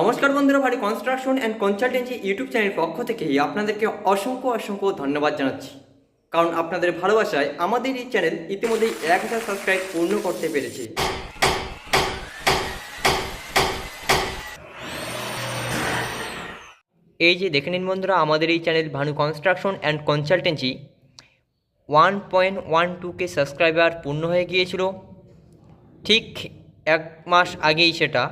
নমস্কার বন্ধুরা বাড়ি কনস্ট্রাকশন অ্যান্ড কনসালটেন্সি ইউটিউব চ্যানেলের পক্ষ থেকে আপনাদেরকে অসংখ্য অসংখ্য ধন্যবাদ জানাচ্ছি। কারণ আপনাদের ভালোবাসায় আমাদের এই চ্যানেল ইতিমধ্যেই এক হাজার সাবস্ক্রাইব পূর্ণ করতে পেরেছে। এই যে দেখে নিন বন্ধুরা, আমাদের এই channel Bhanu construction and consultancy one point one two K subscriber পূর্ণ হয়ে গিয়েছিল। ঠিক এক মাস আগেই সেটা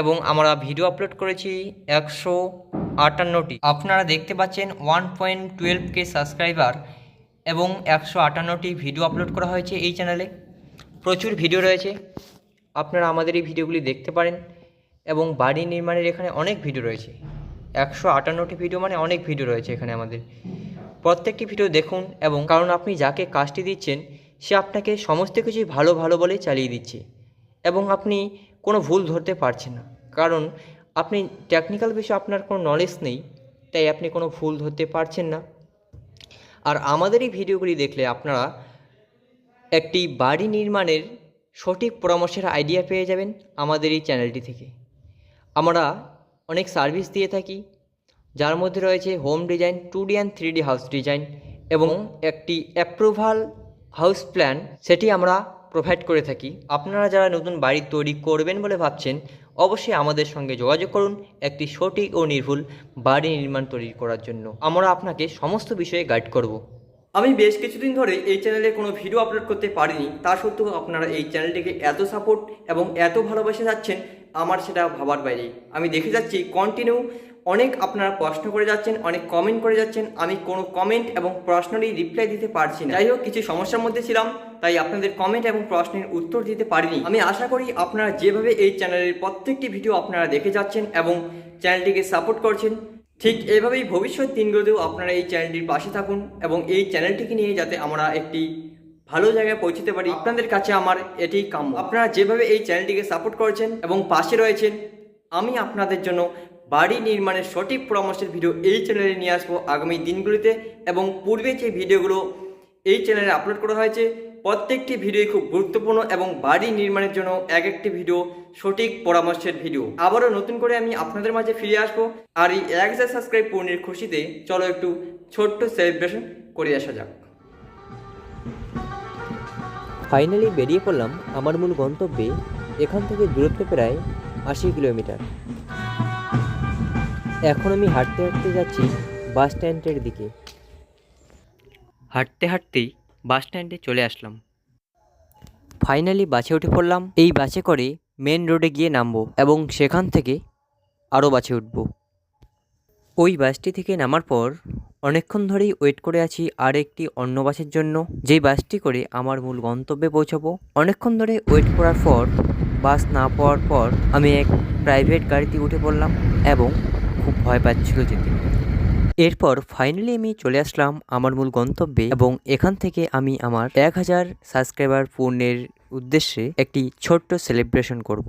এবং আমরা ভিডিও আপলোড করেছি একশো আটান্নটি। আপনারা দেখতে পাচ্ছেন one point twelve K subscriber এবং একশো আটান্নটি ভিডিও আপলোড করা হয়েছে এই চ্যানেলে প্রচুর ভিডিও রয়েছে। আপনারা আমাদের এই ভিডিওগুলি দেখতে পারেন এবং বাড়ি নির্মাণের এখানে অনেক ভিডিও রয়েছে। একশো আটান্নটি ভিডিও মানে অনেক ভিডিও রয়েছে এখানে আমাদের। প্রত্যেকটি ভিডিও দেখুন এবং কারণ আপনি যাকে কাজটি দিচ্ছেন, সে আপনাকে সমস্ত কিছুই ভালো ভালো বলে চালিয়ে দিচ্ছে। এবং আপনি কোনো ভুল ধরতে পারছেন না। কারণ আপনি টেকনিক্যাল বিষয়ে আপনার কোনো নলেজ নেই, তাই আপনি কোনো ভুল ধরতে পারছেন না। আর আমাদের এই ভিডিওগুলি দেখলে আপনারা একটি বাড়ি নির্মাণের সঠিক পরামর্শের আইডিয়া পেয়ে যাবেন আমাদের এই চ্যানেলটি থেকে। আমরা অনেক সার্ভিস দিয়ে থাকি, যার মধ্যে রয়েছে home design two D and three D house design এবং একটি অ্যাপ্রুভাল হাউস প্ল্যান সেটি আমরা প্রোভাইড করে থাকি। আপনারা যারা নতুন বাড়ি তৈরি করবেন বলে ভাবছেন, অবশ্যই আমাদের সঙ্গে যোগাযোগ করুন একটি সঠিক ও নির্ভুল বাড়ি নির্মাণ তৈরি করার জন্য। আমরা আপনাকে সমস্ত বিষয়ে গাইড করব। আমি বেশ কিছুদিন ধরে এই চ্যানেলে কোনো ভিডিও আপলোড করতে পারিনি। তা সত্ত্বেও আপনারা এই চ্যানেলটিকে এত সাপোর্ট এবং এত ভালোবাসে যাচ্ছেন আমার সেটা ভাবার বাইরে। আমি দেখে যাচ্ছি কন্টিনিউ অনেক আপনারা প্রশ্ন করে যাচ্ছেন, অনেক কমেন্ট করে যাচ্ছেন। আমি কোনো কমেন্ট এবং প্রশ্নেরই রিপ্লাই দিতে পারছি না। যাই হোক, কিছু সমস্যার মধ্যে ছিলাম, তাই আপনাদের কমেন্ট এবং প্রশ্নের উত্তর দিতে পারিনি। আমি আশা করি আপনারা যেভাবে এই চ্যানেলের প্রত্যেকটি ভিডিও আপনারা দেখে যাচ্ছেন এবং চ্যানেলটিকে সাপোর্ট করছেন ঠিক এভাবেই ভবিষ্যৎ দিনগুলোতেও আপনারা এই চ্যানেলটির পাশে থাকুন এবং এই চ্যানেলটিকে নিয়ে যাতে আমরা একটি ভালো জায়গায় পৌঁছতে পারি। আপনাদের কাছে আমার এটি কাম্য। আপনারা যেভাবে এই চ্যানেলটিকে সাপোর্ট করেছেন এবং পাশে রয়েছেন, আমি আপনাদের জন্য বাড়ি নির্মাণের সঠিক পরামর্শের ভিডিও এই চ্যানেলে নিয়ে আসব আগামী দিনগুলিতে এবং পূর্বে যে ভিডিওগুলো এই চ্যানেলে আপলোড করা হয়েছে প্রত্যেকটি ভিডিওই খুব গুরুত্বপূর্ণ এবং বাড়ি নির্মাণের জন্য এক একটি ভিডিও সঠিক পরামর্শের ভিডিও। আবারও নতুন করে আমি আপনাদের মাঝে ফিরে আসব আর এই এক হাজার সাবস্ক্রাইব পূর্ণের খুশিতে চলো একটু ছোট্ট সেলিব্রেশন করে আসা যাক। ফাইনালি বেরিয়ে পড়লাম আমার মূল গন্তব্যে এখান থেকে দূরত্ব প্রায় আশি কিলোমিটার। এখন আমি হাঁটতে হাঁটতে যাচ্ছি বাস স্ট্যান্ডের দিকে। হাঁটতে হাঁটতেই বাস স্ট্যান্ডে চলে আসলাম। ফাইনালি বাসে উঠে পড়লাম। এই বাসে করে মেন রোডে গিয়ে নামবো এবং সেখান থেকে আরও বাসে উঠবো। ওই বাসটি থেকে নামার পর অনেকক্ষণ ধরেই ওয়েট করে আছি আর একটি অন্য বাসের জন্য। যেই বাসটি করে আমার মূল গন্তব্যে পৌঁছাবো। অনেকক্ষণ ধরে ওয়েট করার পর, বাস না পাওয়ার পর আমি এক প্রাইভেট গাড়িতে উঠে পড়লাম এবং খুব ভয় পাচ্ছিল যেতে। এরপর ফাইনালি আমি চলে আসলাম আমার মূল গন্তব্যে এবং এখান থেকে আমি আমার এক হাজার সাবস্ক্রাইবার পূর্ণের উদ্দেশ্যে একটি ছোট্ট সেলিব্রেশন করব।